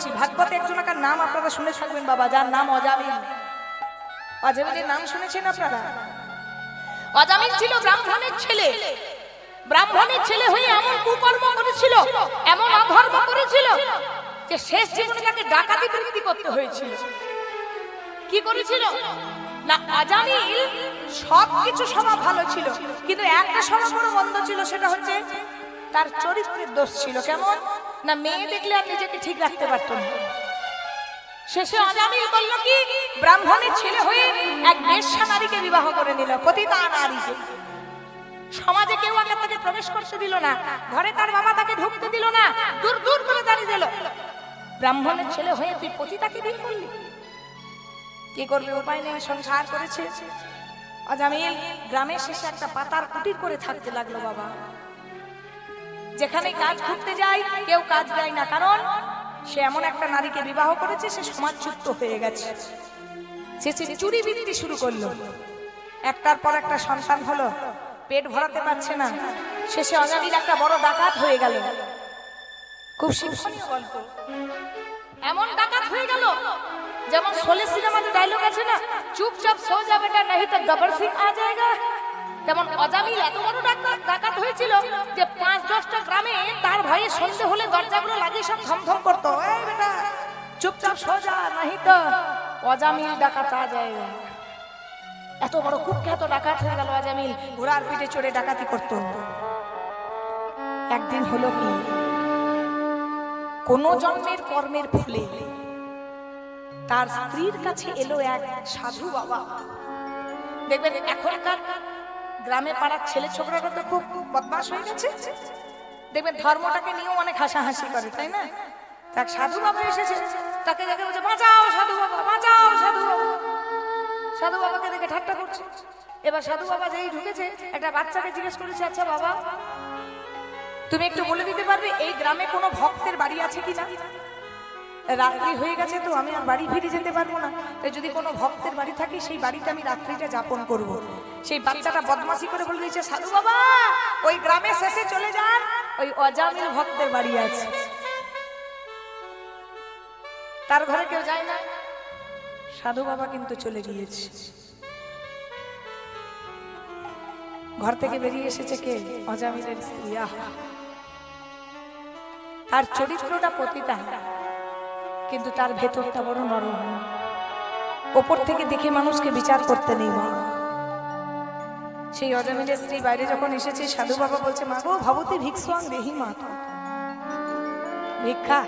বলছি, ভাগবতে একজনকার নাম আপনারা শুনে থাকবেন বাবা, যার নাম অজামিল। অজামিলের নাম শুনেছেন আপনারা? অজামিল ছিল ব্রাহ্মণের ছেলে। ব্রাহ্মণের ছেলে হয়ে এমন কুকর্ম করেছিল, এমন অধর্ম করেছিল, যে শেষ জীবনে তাকে ডাকাতি বৃত্তি করতে হয়েছিল। কি করেছিল? না আজামিল সব কিছু ভালো ছিল, কিন্তু একটা স্বভাব বড় মন্দ ছিল, সেটা হচ্ছে তার চরিত্রের দোষ ছিল। কেমন? না, মেয়ে দেখলে আর নিজেকে ঠিক রাখতে পারতো না। শেষে আজামিল বলল কি ব্রাহ্মণের ছেলে হয়ে এক বেশ্যা নারীকে বিবাহ করে নিল, পতিতা নারীকে। সমাজে কেউ আগে তাকে প্রবেশ করতে দিল না, ঘরে তার বাবা তাকে ঢুকতে দিল না, দূর দূর করে দাঁড়িয়ে দিল। ব্রাহ্মণের ছেলে হয়ে তুই পতিতাকে বিয়ে করলি? কি করবে, উপায় নেই, সংসার করেছে। অজামিল, গ্রামের শেষে একটা পাতার কুটির করে থাকতে লাগল বাবা। যেখানে কাজ করতে যায়, কেউ কাজ দেয় না। কারণ সে এমন একটা নারীকে বিবাহ করেছে, সে সমাজচ্যুত হয়ে গেছে। সে সে চুরি বৃত্তি শুরু করল। একটার পর একটা সন্তান হলো, পেট ভরাতে পারছে না। শেষে অজামিল একটা বড় ডাকাত হয়ে গেল। খুব শিক্ষণীয় গল্প। এমন ডাকাত হয়ে গেল, যেমন সোলে সিনেমাতে ডায়লগ আছে না, চুপচাপ সো যাবে বেটা, নাহি তো গবর সিং আ যায়গা যেমন অজামিল এত বড় ডাকাত হয়েছিল যে পাঁচ দশটা গ্রামে তার ভয়ে সন্ধে হলে দরজাগুলো লাগিয়ে সব ধমধম করতো। চুপচাপ সোজা, নাহি তো? অজামিল ডাকাত আ যায়গা এত বড় কুখ্যাত ডাকাত হয়ে গেল অজামিল, ঘোড়ার পিঠে চড়ে ডাকাতি করতো। একদিন হলো কি, কোন জন্মের কর্মের ফুলে তার স্ত্রীর কাছে এলো এক সাধু বাবা। দেখবেন, এখনকার গ্রামে পাড়ার ছেলে ছোকরারা তো খুব বদমাস হয়ে গেছে। দেখবেন ধর্মটাকে নিয়েও অনেক হাসাহাসি করে, তাই না? তার সাধু বাবা এসেছে, তাকে দেখে বলছে, বাঁচাও সাধু বাবা, বাঁচাও সাধু বাবা। সাধু বাবাকে দেখে ঠাট্টা করছে। এবার সাধু বাবা যেই ঢুকেছে, একটা বাচ্চাকে জিজ্ঞেস করেছে আচ্ছা বাবা, তুমি একটু বলে দিতে পারবে এই গ্রামে কোনো ভক্তের বাড়ি আছে কি না রাত্রি হয়ে গেছে তো, আমি আর বাড়ি ফিরে যেতে পারব না। তাই যদি কোনো ভক্তের বাড়ি থাকে, সেই বাড়িতে আমি রাত্রিটা যাপন করব। সেই বাচ্চাটা বদমাসি করে বলে দিয়েছে, সাধু বাবা, ওই গ্রামে শেষে চলে যান। ওই অজামিল ভক্তের বাড়ি আছে। তার ঘরে কেউ যায় না। সাধু বাবা কিন্তু চলে গিয়েছে। ঘর থেকে বেরিয়ে এসেছে কে? অজামিলের স্ত্রী। আহা! তার চরিত্রটা পতিতা, কিন্তু তার ভেতরটা বড় নরম। ওপর থেকে দেখে মানুষকে বিচার করতে নেই মা। সেই অজামিলের স্ত্রী বাইরে যখন এসেছে, সাধু বাবা বলছে, মা গো, ভবতী ভিক্ষু দেহি মা ভিক্ষা?